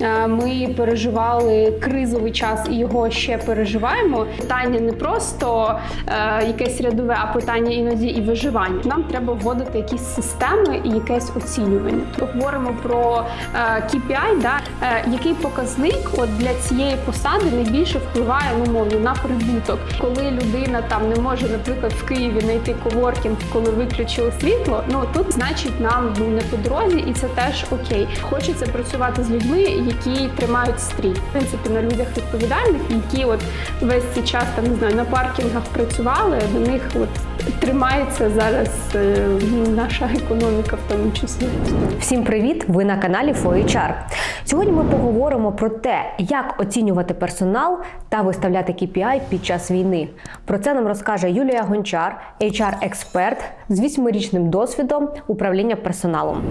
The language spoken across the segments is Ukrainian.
е, ми переживали кризовий час і його ще переживаємо. Питання не просто е, якесь рядове, а питання іноді і виживання. Нам треба вводити якісь системи і якесь оцінювання. Говоримо про е, KPI, да, який показник от для цієї посади найбільше впливає ну, мовно на прибуток. Коли людина там не може, наприклад, в Києві знайти коворкінг, коли виключили світло, ну тут значить нам ну не по дорозі, і це теж окей. Хочеться працювати з людьми, які тримають стрій. В принципі, на людях відповідальних, які от весь цей час там не знаю на паркінгах працювали. До них от тримається зараз е, ну, наша економіка, в тому числі. Всім привіт! Ви на каналі FOHR. Сьогодні ми поговоримо про те, як оцінювати персонал та виставляти KPI під час війни. Про це нам розкаже Юлія Гончар, HR-експерт з вісьмирічним досвідом управління персоналом.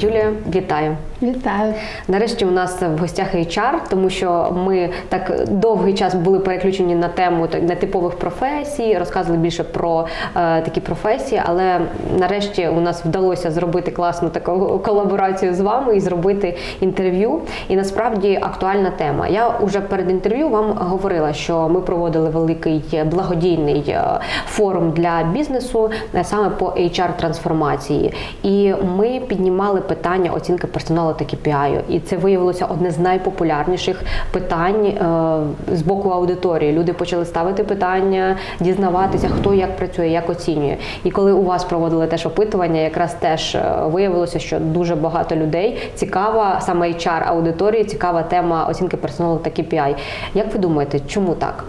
Юлія, вітаю! Вітаю. Нарешті у нас в гостях HR, тому що ми так довгий час були переключені на тему так, нетипових професій, розказували більше про е, такі професії, але нарешті у нас вдалося зробити класну таку колаборацію з вами і зробити інтерв'ю. І насправді актуальна тема. Я вже перед інтерв'ю вам говорила, що ми проводили великий благодійний е, форум для бізнесу е, саме по HR трансформації, і ми піднімали питання оцінки персоналу та KPI. І це виявилося одне з найпопулярніших питань е, з боку аудиторії. Люди почали ставити питання, дізнаватися, хто як працює, як оцінює. І коли у вас проводили теж опитування, якраз теж е, виявилося, що дуже багато людей цікава саме HR аудиторії, цікава тема оцінки персоналу та KPI. Як ви думаєте, чому так?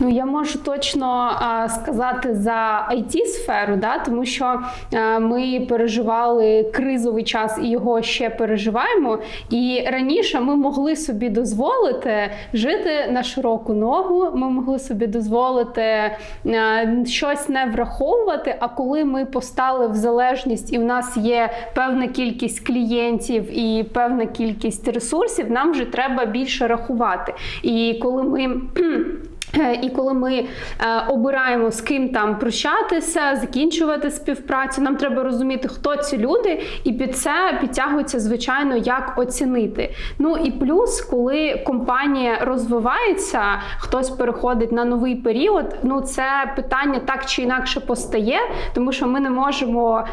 Ну я можу точно а, сказати за it сферу, да, тому що а, ми переживали кризовий час і його ще переживаємо. І раніше ми могли собі дозволити жити на широку ногу. Ми могли собі дозволити а, щось не враховувати. А коли ми постали в залежність, і в нас є певна кількість клієнтів і певна кількість ресурсів, нам вже треба більше рахувати. І коли ми І коли ми е, обираємо з ким там прощатися, закінчувати співпрацю, нам треба розуміти, хто ці люди, і під це підтягується, звичайно, як оцінити. Ну і плюс, коли компанія розвивається, хтось переходить на новий період. Ну це питання так чи інакше постає, тому що ми не можемо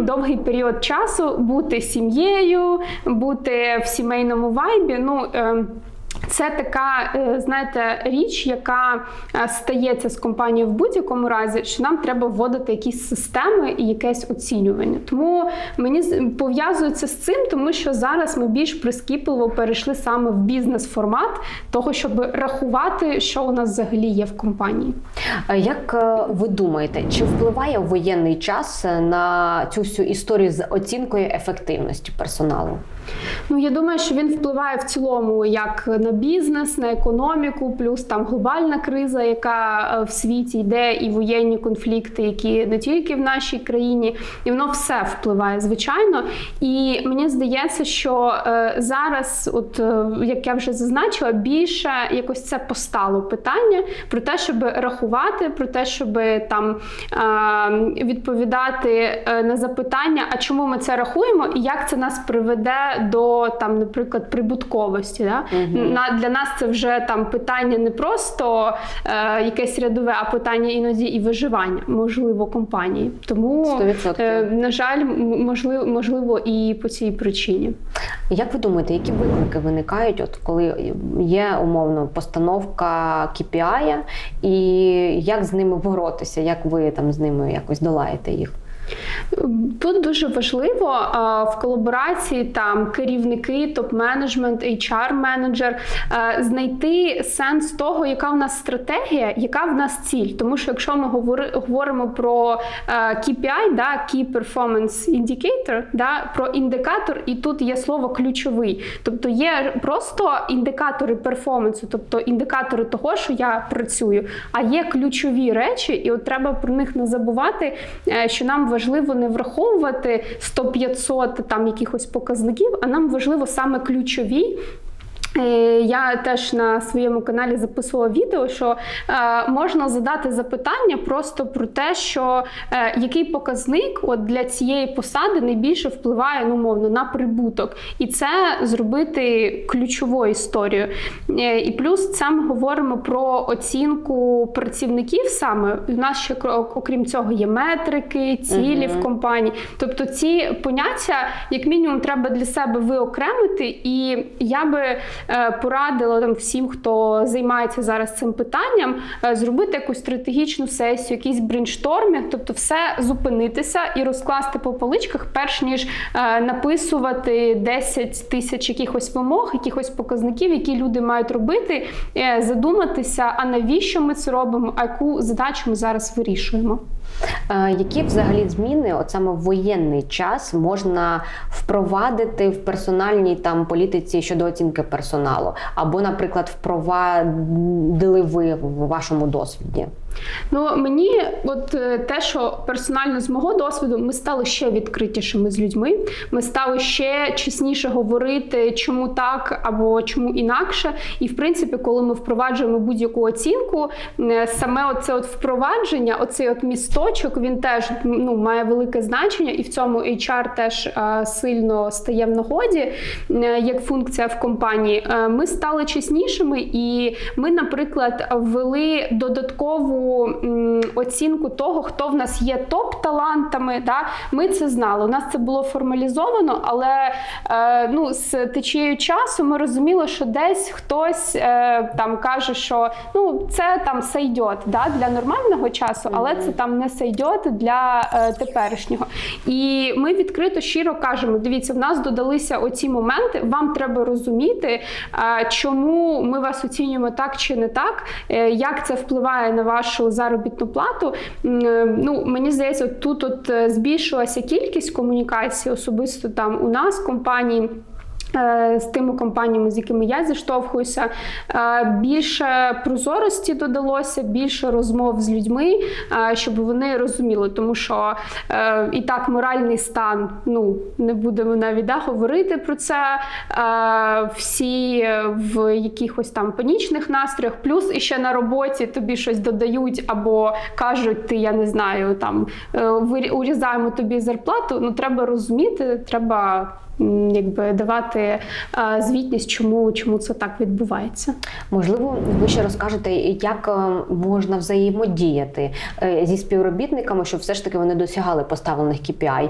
довгий період часу бути сім'єю, бути в сімейному вайбі. Ну е, це така, е, знаєте, річ, яка е, стається з компанією в будь-якому разі, що нам треба вводити якісь системи і якесь оцінювання. Тому мені пов'язується з цим, тому що зараз ми більш прискіпливо перейшли саме в бізнес-формат того, щоб рахувати, що у нас взагалі є в компанії. Е, Як ви думаєте, чи впливає воєнний час на цю всю історію з оцінкою ефективності персоналу? Ну я думаю, що він впливає в цілому як на бізнес, на економіку, плюс там глобальна криза, яка е, в світі йде, і воєнні конфлікти, які не тільки в нашій країні, і воно все впливає, звичайно. І мені здається, що е, зараз, от е, як я вже зазначила, більше якось це постало питання про те, щоб рахувати, про те, щоб там відповідати на запитання, а чому ми це рахуємо, і як це нас приведе до там, наприклад, прибутковості. Да? На для нас це вже там питання не просто е, якесь рядове, а питання іноді і виживання, можливо, компанії. Тому е, на жаль, можливо, можливо, і по цій причині. Як ви думаєте, які виклики виникають, от коли є умовно постановка KPI, і як з ними боротися? Як ви там з ними якось долаєте їх? Тут дуже важливо в колаборації там керівники, топ-менеджмент, HR-менеджер знайти сенс того, яка в нас стратегія, яка в нас ціль. Тому що якщо ми говоримо про KPI, да, Key Performance Indicator, да, про індикатор, і тут є слово ключовий. Тобто є просто індикатори перформансу, тобто індикатори того, що я працюю, а є ключові речі, і от треба про них не забувати, е, що нам важливо не враховувати 100-500 там якихось показників, а нам важливо саме ключові. Е, Я теж на своєму каналі записувала відео, що е, можна задати запитання просто про те, що е, який показник от для цієї посади найбільше впливає ну, мовно на прибуток, і це зробити ключовою історією. Е, і плюс це ми говоримо про оцінку працівників саме. У нас ще окрім цього є метрики, цілі в компанії. Тобто ці поняття, як мінімум, треба для себе виокремити. І я би порадила там всім, хто займається зараз цим питанням, е, зробити якусь стратегічну сесію, якийсь брейнштормінг, тобто все зупинитися і розкласти по поличках, перш ніж е, написувати 10 тисяч якихось вимог, якихось показників, які люди мають робити, е, задуматися, а навіщо ми це робимо, а яку задачу ми зараз вирішуємо. Е, Які взагалі зміни, от саме в воєнний час, можна впровадити в персональній там політиці щодо оцінки персоналу? Або, наприклад, впровадили ви в вашому досвіді? Ну мені, от е, те, що персонально з мого досвіду, ми стали ще відкритішими з людьми. Ми стали ще чесніше говорити, чому так або чому інакше. І в принципі, коли ми впроваджуємо будь-яку оцінку, е, саме оце от впровадження, оцей от місточок, він теж ну має велике значення, і в цьому HR теж е, сильно стає в нагоді як функція в компанії. Ми стали чеснішими, і ми, наприклад, ввели додаткову оцінку того, хто в нас є топ-талантами. Да? Ми це знали. У нас це було формалізовано, але е, ну, з течією часу ми розуміли, що десь хтось е, там каже, що ну це там сайдьот да, для нормального часу, але це там не сайдьот для е, теперішнього. І ми відкрито щиро кажемо: дивіться, в нас додалися оці моменти. Вам треба розуміти, е, чому ми вас оцінюємо так чи не так, е, як це впливає на вашу заробітну плату. Е, Ну мені здається, тут от е, збільшилася кількість комунікацій, особисто там у нас в компанії. Е, З тими компаніями, з якими я зіштовхуюся, е, більше прозорості додалося, більше розмов з людьми, е, щоб вони розуміли, тому що і так моральний стан, ну не будемо навіть да, говорити про це. Всі в якихось там панічних настроях, плюс іще на роботі тобі щось додають або кажуть, ти я не знаю, там урізаємо тобі зарплату. Ну треба розуміти, треба. Якби давати е, звітність, чому, чому це так відбувається. Можливо, ви ще розкажете, як е, можна взаємодіяти е, зі співробітниками, щоб все ж таки вони досягали поставлених KPI.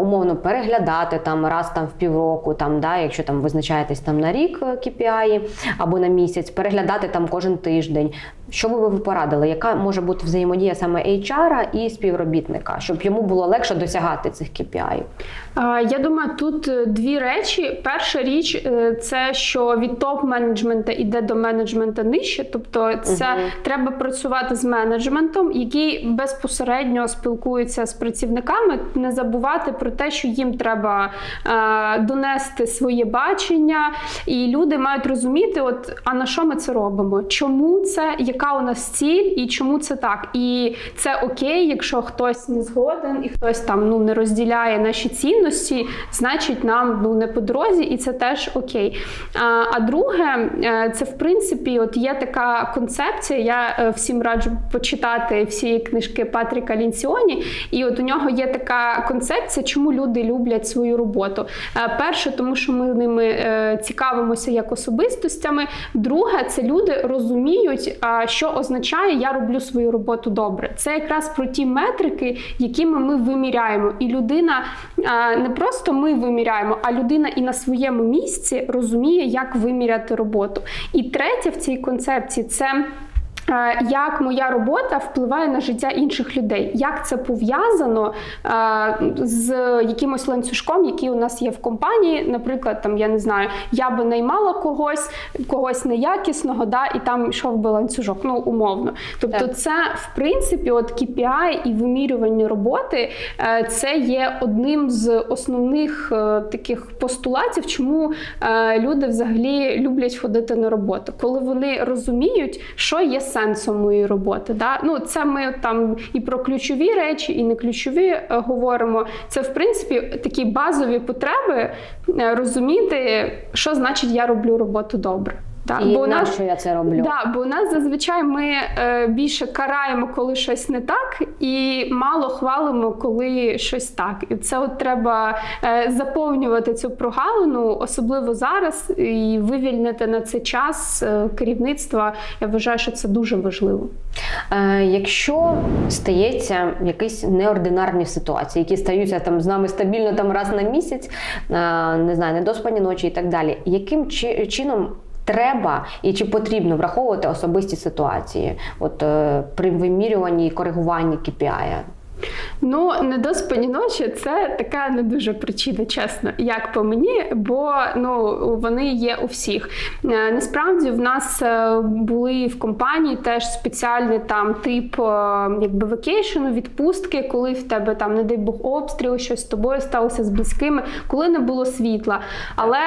Умовно переглядати там раз там в півроку, там да, якщо там визначаєтесь там на рік KPI або на місяць, переглядати там кожен тиждень. Що ви б порадили? Яка може бути взаємодія саме HR і співробітника, щоб йому було легше досягати цих KPI? Я думаю, тут е, дві речі. Перша річ е, це що від топ-менеджмента йде до менеджмента нижче. Тобто, це Мгм. треба працювати з менеджментом, який безпосередньо спілкується з працівниками, не забувати про те, що їм треба е, донести своє бачення, і люди мають розуміти, от а на що ми це робимо? Чому це, яка у нас ціль, і чому це так? І це окей, якщо хтось не згоден і хтось там ну не розділяє наші цінності, значить нам ну не по дорозі, і це теж окей. А, а друге, е, це в принципі, от є така концепція. Я е, всім раджу почитати всі книжки Патріка Лінціоні, і от у нього є така концепція, чому люди люблять свою роботу. Е, Перше, тому що ми ними цікавимося як особистостями. Друге, це люди розуміють, що означає я роблю свою роботу добре. Це якраз про ті метрики, якими ми виміряємо. І людина не просто ми виміряємо, а людина і на своєму місці розуміє, як виміряти роботу. І третє в цій концепції це. Е, Як моя робота впливає на життя інших людей? Як це пов'язано е, з якимось ланцюжком, який у нас є в компанії? Наприклад, там я не знаю, я би наймала когось, когось неякісного, да, і там йшов би ланцюжок, ну умовно. Тобто, Так. це в принципі, от KPI і вимірювання роботи, е, це є одним з основних таких постулатів, чому люди взагалі люблять ходити на роботу, коли вони розуміють, що є сенсом моєї роботи. Да? Ну, це ми там і про ключові речі, і не ключові е, говоримо. Це, в принципі, такі базові потреби е, розуміти, що значить я роблю роботу добре. Да? І на нас- що я це роблю? Да, бо у нас зазвичай ми е, більше караємо, коли щось не так, і мало хвалимо, коли щось так. І це от треба е, заповнювати цю прогалину, особливо зараз, і вивільнити на це час е, керівництва. Я вважаю, що це дуже важливо. Е, якщо стається якісь неординарні ситуації, які стаються там з нами стабільно там раз на місяць, е, не знаю, недоспані ночі і так далі, яким чи- чином треба і чи потрібно враховувати особисті ситуації, от е, при вимірюванні і коригуванні KPI? Ну, недоспані ночі це така не дуже причина, чесно, як по мені, бо ну вони є у всіх. Е, Насправді в нас е, були в компанії теж спеціальний там тип е, якби вакейшену, відпустки, коли в тебе там, не дай Бог, обстріл, щось з тобою сталося з близькими, коли не було світла. Але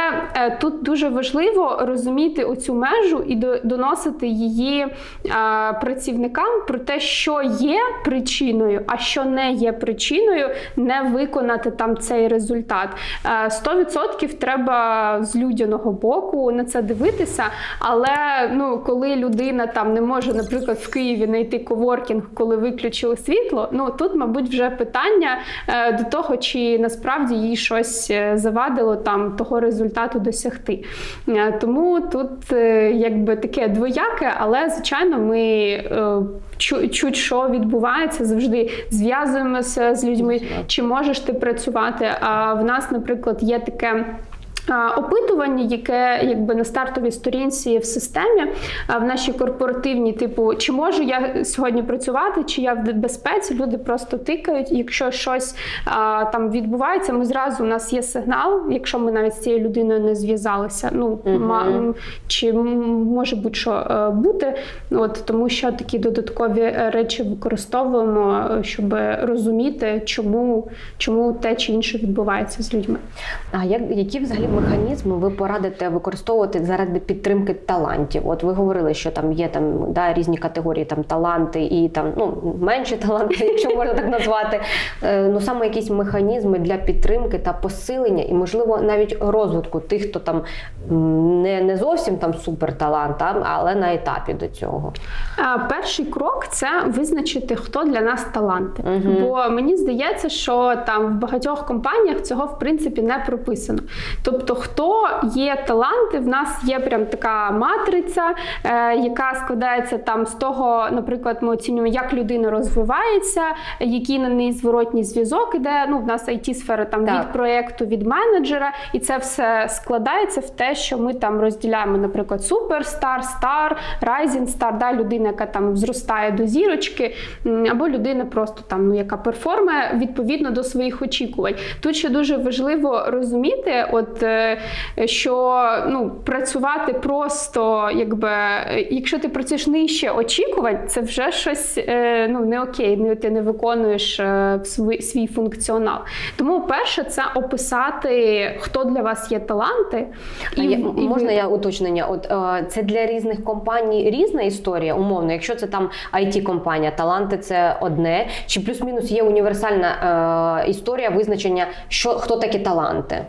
тут дуже важливо розуміти оцю межу і доносити її працівникам про те, що є причиною, а що не є причиною, не виконати там цей результат. Е, 100% треба з людяного боку на це дивитися. Але ну, коли людина там не може, наприклад, в Києві знайти коворкінг, коли виключили світло, ну тут, мабуть, вже питання е, до того, чи насправді їй щось е, завадило там того результату досягти. Е, Тому тут е, якби таке двояке, але звичайно, ми е, чуть що відбувається, завжди зв'язуємося з людьми. Чи можеш ти працювати? А в нас, наприклад, є таке. Опитування, яке якби на стартовій сторінці в системі, в нашій корпоративній, типу, чи можу я сьогодні працювати, чи я в безпеці, люди просто тикають. Якщо щось а, там відбувається, ми зразу у нас є сигнал, якщо ми навіть з цією людиною не зв'язалися. Ну м, чи може будь-що е, бути, от тому що такі додаткові е, речі використовуємо, е, щоб розуміти, чому, чому те чи інше відбувається з людьми. А як які взагалі механізми ви порадите використовувати заради підтримки талантів? От ви говорили, що там є там да, різні категорії, там таланти і там ну менші таланти, якщо можна так назвати. Е, ну саме якісь механізми для підтримки та посилення, і можливо навіть розвитку тих, хто там не, не зовсім там суперталант, але на етапі до цього. Перший крок це визначити, хто для нас таланти. Мгм. Бо мені здається, що там в багатьох компаніях цього в принципі не прописано. Тобто, хто є таланти, в нас є прям така матриця, е, яка складається там з того, наприклад, ми оцінюємо, як людина розвивається, який на неї зворотній зв'язок іде. Ну, в нас it сфера там Так. від проєкту, від менеджера, і це все складається в те, що ми там розділяємо, наприклад, суперстар, стар, райзінг стар, да, людина, яка там зростає до зірочки, або людина просто там, ну яка перформує відповідно до своїх очікувань. Тут ще дуже важливо розуміти, от що ну працювати просто, якби е, якщо ти працюєш нижче очікувань, це вже щось е, ну не окей, ти не виконуєш е, свій, свій функціонал. Тому перше, це описати, хто для вас є таланти, А я, і можна ви- я уточнення? От е, це для різних компаній різна історія, умовно. Якщо це там it компанія таланти це одне, чи плюс-мінус є універсальна е, історія визначення, що хто такі таланти?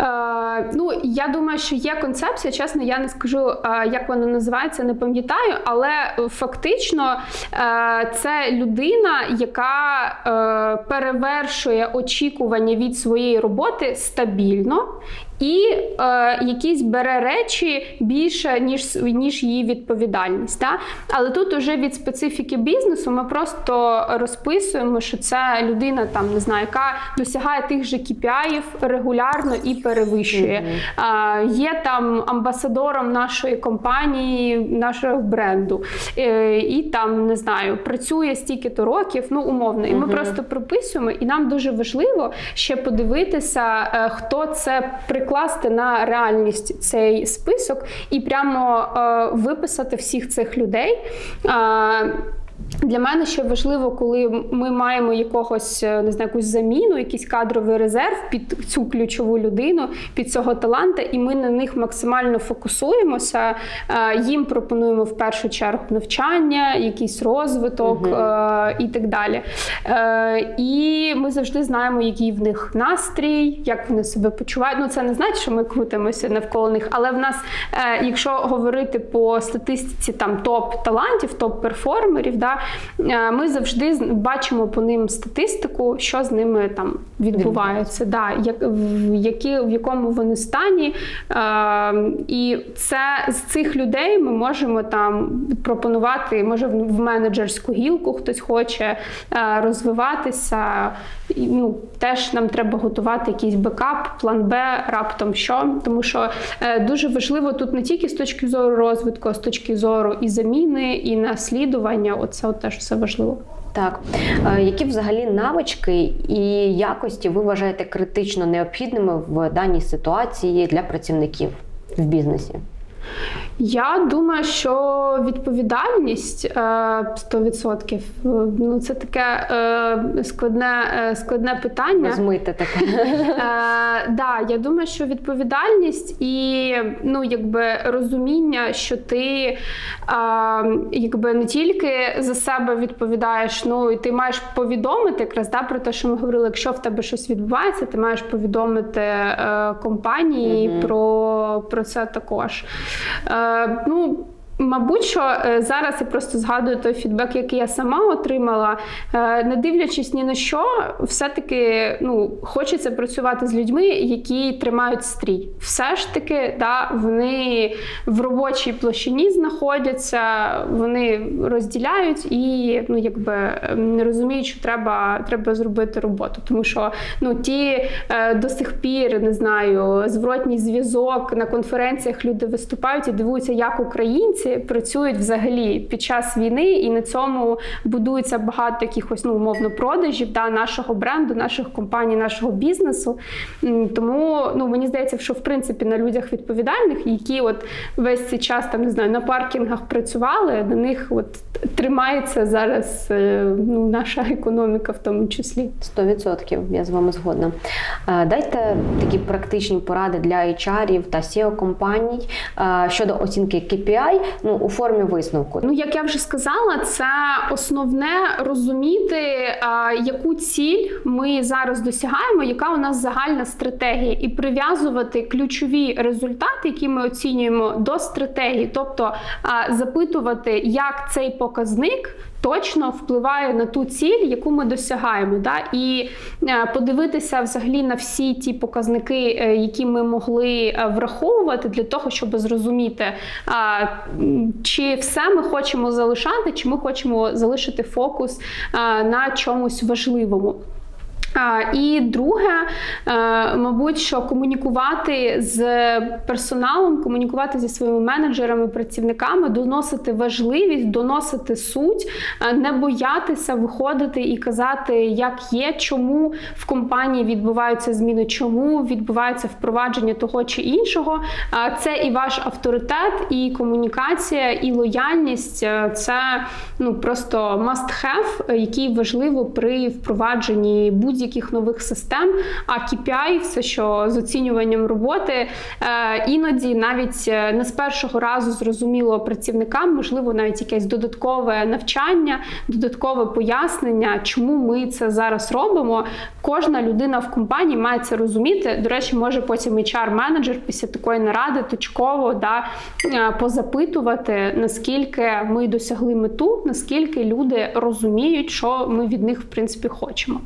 Е, ну, я думаю, що є концепція. Чесно, я не скажу, е, як вона називається, не пам'ятаю, але фактично е, це людина, яка е, перевершує очікування від своєї роботи стабільно. І е, якісь бере речі більше, ніж, ніж її відповідальність. Да? Але тут уже від специфіки бізнесу ми просто розписуємо, що це людина, там не знаю, яка досягає тих же KPI регулярно і перевищує. Е, є там амбасадором нашої компанії, нашого бренду, е, і там не знаю, працює стільки-то років, ну умовно. І ми просто прописуємо, і нам дуже важливо ще подивитися, е, хто це прикласти на реальність цей список і прямо е, виписати всіх цих людей. Для мене ще важливо, коли ми маємо якогось е, не знаю, якусь заміну, якийсь кадровий резерв під цю ключову людину, під цього таланта, і ми на них максимально фокусуємося. е, Їм пропонуємо в першу чергу навчання, якийсь розвиток е, і так далі. І ми завжди знаємо, який в них настрій, як вони себе почувають. Ну це не значить, що ми крутимося навколо них, але в нас, якщо говорити по статистиці там топ талантів, топ перформерів, да, ми завжди бачимо по ним статистику, що з ними там відбувається, да, як, в, які, в якому вони стані. Е, і це з цих людей ми можемо там пропонувати, може в в менеджерську гілку хтось хоче е, розвиватися. І, ну, теж нам треба готувати якийсь бекап, план Б, раптом що. Тому що е, дуже важливо тут не тільки з точки зору розвитку, а з точки зору і заміни, і наслідування. Оце от теж все важливо. Так, Е, які взагалі навички і якості ви вважаєте критично необхідними в даній ситуації для працівників в бізнесі? Я думаю, що відповідальність е, 100%. е, Ну, це таке е, складне, е, складне питання. Розмите таке. Да, я думаю, що відповідальність і ну, якби розуміння, що ти якби не тільки за себе відповідаєш, ну і ти маєш повідомити якраз да, про те, що ми говорили, якщо в тебе щось відбувається, ти маєш повідомити компанії про, про це також. Е, ну, Мабуть, що е, зараз я просто згадую той фідбек, який я сама отримала. Е, Не дивлячись ні на що, все-таки ну, хочеться працювати з людьми, які тримають стрій. Все ж таки, да, вони в робочій площині знаходяться, вони розділяють і ну, якби ем, розуміють, що треба, треба зробити роботу. Тому що ну, ті е, до сих пір не знаю, зворотній зв'язок на конференціях люди виступають і дивуються, як українці працюють взагалі під час війни, і на цьому будується багато якихось ну умовно продажів да, нашого бренду, наших компаній, нашого бізнесу. Тому ну мені здається, що в принципі на людях відповідальних, які от весь цей час там не знаю на паркінгах працювали, на них от тримається зараз е, ну, наша економіка в тому числі. 100%, я з вами згодна. Е, Дайте такі практичні поради для HR та SEO компаній е, щодо оцінки KPI ну, у формі висновку. Ну, як я вже сказала, це основне розуміти, яку ціль ми зараз досягаємо, яка у нас загальна стратегія, і прив'язувати ключові результати, які ми оцінюємо до стратегії, тобто запитувати, як цей показник. Точно впливає на ту ціль, яку ми досягаємо, да? і е, подивитися взагалі на всі ті показники, е, які ми могли е, враховувати для того, щоб зрозуміти, чи все ми хочемо залишати, чи ми хочемо залишити фокус на чомусь важливому. А, І друге, е, мабуть, що комунікувати з персоналом, комунікувати зі своїми менеджерами, працівниками, доносити важливість, доносити суть, е, не боятися виходити і казати, як є, чому в компанії відбуваються зміни, чому відбувається впровадження того чи іншого. Це і ваш авторитет, і комунікація, і лояльність Е, це ну просто must have, е, який важливо при впровадженні будь-яких нових систем. А KPI, все, що з оцінюванням роботи, е, іноді навіть е, не з першого разу зрозуміло працівникам, можливо, навіть якесь додаткове навчання, додаткове пояснення, чому ми це зараз робимо. Кожна людина в компанії має це розуміти. До речі, може потім HR-менеджер після такої наради точково да, е, позапитувати, наскільки ми досягли мету, наскільки люди розуміють, що ми від них в принципі хочемо.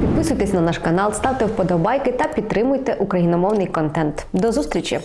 Підписуйтесь на наш канал, ставте вподобайки та підтримуйте україномовний контент. До зустрічі!